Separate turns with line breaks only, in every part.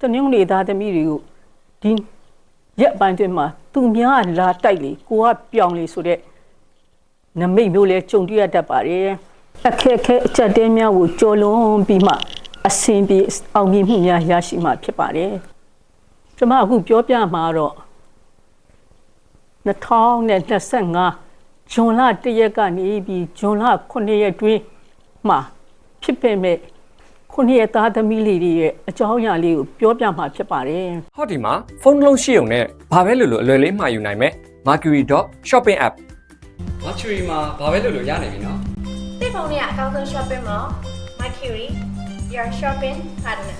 တနင်္ဂနွေသားသမီးတွေကိုဒီရက်ပိုင်းတွင်မှာသူများလာတိုက်လေကိုကပြောင်းလေဆိုတဲ့နမိတ်မျိုးလဲကြုံတွေ့ရတတ်ပါတယ်အခက်အခဲအချက်တဲများကိုကြော်လွန်ပြီးမှအဆင်ပြေအောင်မြင်မှုများရရှိမှဖြစ်ပါတယ်ကျွန်မအခုပြောပြမှာတော့2025ဇွန်လ1ရက်ကနေပြီးဇွန်လ9ရက်တွင်မှာဖြစ်ပေမဲ့ ခုနှစ်ရက်သားသမီးလေးတွေရဲ့အကြောင်းအရာလေးကိုပြောပြမှာဖြစ်ပါတယ်
ဟောဒီမှာဖုန်းတစ်လုံးရှိုံနဲ့ဘာပဲလို့လို့အလွယ်လေးမှာယူနိုင်မယ် Mercury.shopping app Mercury မှာဘာပဲလို့လို့ရနိုင်ပြီနော်
သိဖုန်းနဲ့အကောင်းဆုံး shopping mall Mercury your shopping partner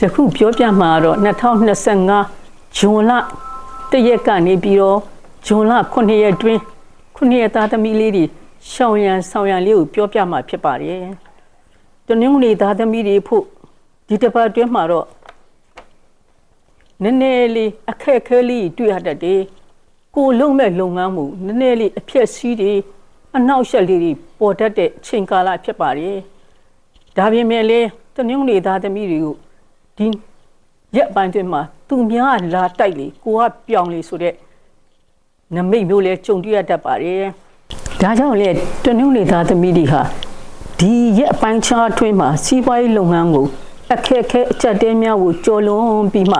ယခုပြောပြမှာတော့2025ဇွန်လ1ရက်ကနေပြီးတော့ဇွန်လ9ရက်တွင်9ရက်သားသမီးလေးတွေ ရှောင်းရန်ဆောင်ရန်လေးကိုပြောပြမှာဖြစ်ပါတယ်။တနင်္ဂနွေသားသမီးတွေဖို့ဒီတစ်ပတ်တွင်းမှာတော့နည်းနည်းလေးအခက်အခဲလေးတွေ့ရတတ်တယ်။ကိုလုံးမဲ့လုပ်ငန်းမှုနည်းနည်းလေးအဖြစ်စီးတွေအနောက်ရှက်လေးတွေပေါ်တတ်တဲ့ချိန်ကာလဖြစ်ပါတယ်။ဒါပြင်မဲ့လေတနင်္ဂနွေသားသမီးတွေကိုဒီရက်ပိုင်းတွင်မှာသူများလာတိုက်လေကိုကပြောင်းလေဆိုတဲ့နမိတ်မျိုးလဲကြုံတွေ့ရတတ်ပါတယ်။ ဒါကြောင့်လေတနင်္ဂနွေသားသမီးတွေဟာဒီရက်ပိုင်းခြားအတွင်းမှာစီးပွားရေးလုပ်ငန်းကိုအခက်အခဲအကျက်တဲများကိုကြော်လွန်ပြီးမှ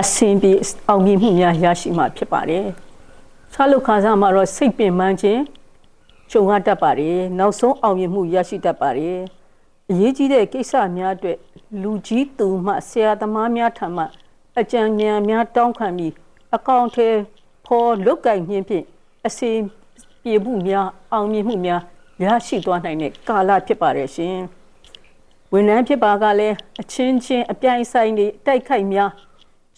အဆင်ပြေအောင်မြင်မှုများရရှိမှာဖြစ်ပါတယ်။ဆာလုခါစားမှာတော့စိတ်ပင်ပန်းခြင်းကြုံရတတ်ပါတယ်။နောက်ဆုံးအောင်မြင်မှုရရှိတတ်ပါတယ်။အရေးကြီးတဲ့ကိစ္စများအတွက်လူကြီးသူမှဆရာသမားများထံမှအကြံဉာဏ်များတောင်းခံပြီးအကောင့်ထဲဖော်လုတ်ကင်ခြင်းဖြင့်အစီ ပြေမှုများအောင်မြင်မှုများရရှိသွားနိုင်တဲ့ကာလဖြစ်ပါတယ်ရှင်။ဝန်ထမ်းဖြစ်ပါကလည်းအချင်းချင်းအပြိုင်ဆိုင်တွေတိုက်ခိုက်များ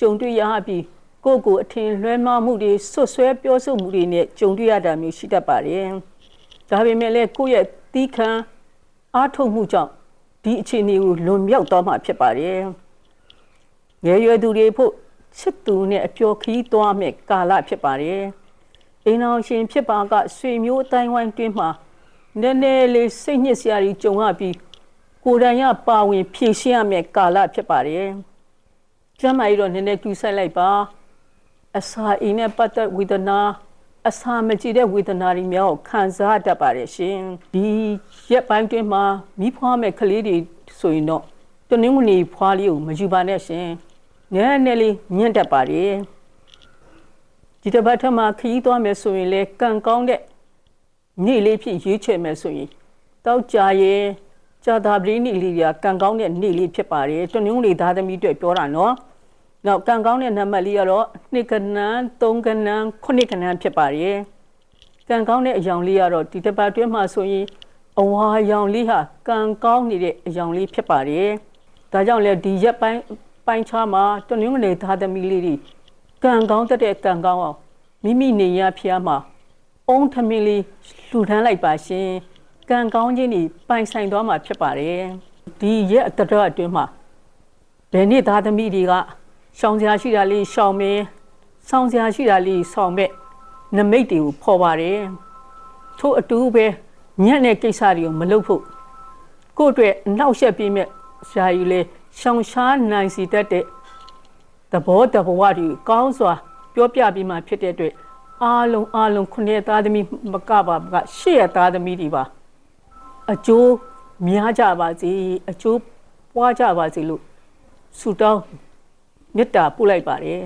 ကြုံတွေ့ရပြီးကိုယ့်ကိုယ်အထင်လွဲမှားမှုတွေဆွတ်ဆွဲပြောဆိုမှုတွေနဲ့ကြုံတွေ့ရတာမျိုးရှိတတ်ပါတယ်။ဒါပေမဲ့လည်းကိုယ့်ရဲ့သီးခံအားထုတ်မှုကြောင့်ဒီအခြေအနေကိုလွန်မြောက်သွားမှာဖြစ်ပါတယ်။ငယ်ရွယ်သူတွေဖို့ချစ်သူနဲ့အပျော်ခီးသွားမဲ့ကာလဖြစ်ပါတယ်။ အိမ်အောင်ရှင်ဖြစ်ပါကဆွေမျိုးအတိုင်းဝိုင်းတွင်းမှာနည်းနည်းလေးစိတ်ညစ်စရာကြီးကြုံရပြီးကိုယ်တိုင်ရပါဝင်ဖြည့်ရှင်းရမယ့်ကာလဖြစ်ပါတယ်။ကျမ်းမာရေးတော့နည်းနည်းကူးဆိုင်လိုက်ပါအစာအိမ်နဲ့ပတ်သက်ဝေဒနာအစာမကြည့်တဲ့ဝေဒနာတွေများကိုခံစားတတ်ပါတယ်ရှင်ဒီရက်ပိုင်းတွင်းမှာမိဖွားမဲ့ကလေးတွေဆိုရင်တော့တနင်္ဂနွေဖွားလေးကိုမယူပါနဲ့ရှင်နည်းနည်းလေးညှင့်တတ်ပါတယ် ဒီတစ်ပတ်ထက်မှာခရီးသွားမယ်ဆိုရင်လေကံကောင်းတဲ့နေ့လေးဖြစ်ရွေးချယ်မယ်ဆိုရင်တောက်ကြရဲ့ကြာတာပရိနိလေးကကံကောင်းတဲ့နေ့လေးဖြစ်ပါတယ်တနင်္ဂနွေသားသမီးတွေပြောတာနော်နောက်ကံကောင်းတဲ့နံပါတ်လေးကတော့နှစ်ကနန်းသုံးကနန်းခုနှစ်ကနန်းဖြစ်ပါတယ်ကံကောင်းတဲ့အယောင်လေးကတော့ဒီတစ်ပတ်တွင်းမှာဆိုရင်အဝါရောင်လေးဟာကံကောင်းနေတဲ့အယောင်လေးဖြစ်ပါတယ်ဒါကြောင့်လေဒီရက်ပိုင်းပိုင်းခြားမှာတနင်္ဂနွေသားသမီးလေးတွေ ကံကောင်းတတ်တဲ့ကံကောင်းအောင်မိမိနေရဖျားမှာအုံးထမင်းလေးလှူဒန်းလိုက်ပါရှင်ကံကောင်းခြင်းတွေပိုင်ဆိုင်သွားမှာဖြစ်ပါတယ်ဒီရက်အတရအတွင်းမှာဘယ်နေ့သားသမီးတွေကရှောင်စရာရှိတာလေးရှောင်မယ်စောင်းစရာရှိတာလေးဆောင်မဲ့နမိတ်တွေကိုဖော်ပါတယ်ထို့အတူပဲညံ့တဲ့ကိစ္စတွေကိုမလုပ်ဖို့ကိုယ့်အတွက်အနောက်ရှက်ပြင်းမဲ့ဆရာကြီးလေရှောင်ရှားနိုင်စီတတ်တဲ့ သဘောတဘဝတွေကောင်းစွာပြောပြပြီးမှဖြစ်တဲ့အတွက်အားလုံးအားလုံးခုနှစ်သားသမီးမကပါကရှစ်ရသားသမီးတွေပါအကျိုးများကြပါစေအကျိုးပွားကြပါစေလို့ဆုတောင်းမေတ္တာပို့လိုက်ပါတယ်